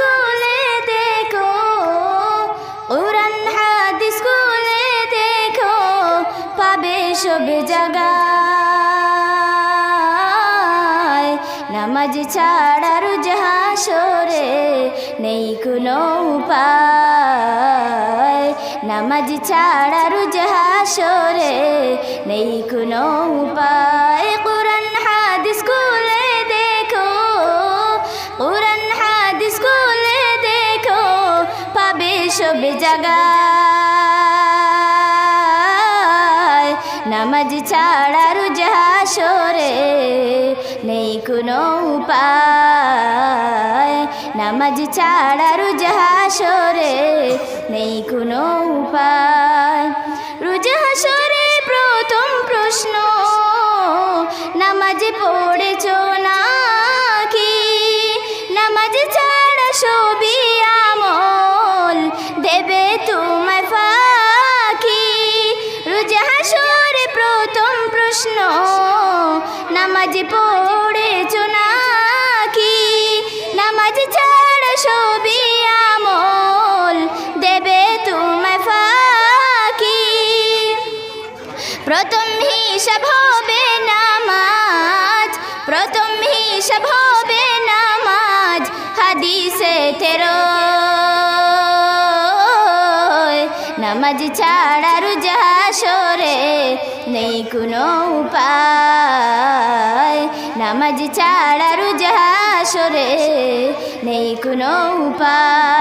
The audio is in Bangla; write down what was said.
খুলে জায়গায় নামাজ ছাড়ার জাহাসরে নেই কোনো উপায়। নামাজ ছাড়ার জাহাসরে নেই কোনো উপায়। সব জায়গায় নামাজ ছাড়ার জাহাসরে নেই কোনো উপায়। নামাজ ছাড়ার জাহাসরে নেই কোনো উপায়। রুজাহাসরে প্রথম প্রশ্ন, নামাজ পড়েছ নাকি? নামাজ ছাড়া সবই দেবে তোমায় ফাঁকি। রুজাহাসরে প্রথম প্রশ্ন, নামাজ পড়েছ নাকি? নামাজ ছাড়া সবই আমল, দেবে তোমায় ফাঁকি। প্রথম হিসাব হবে নামাজ, প্রথম হিসাব হবে নামাজ, হাদিসে তেরো। নামাজ ছাড়ার সরে নেই কোনো উপায়। নামাজ ছাড়ার সরে নেই কোনো উপায়।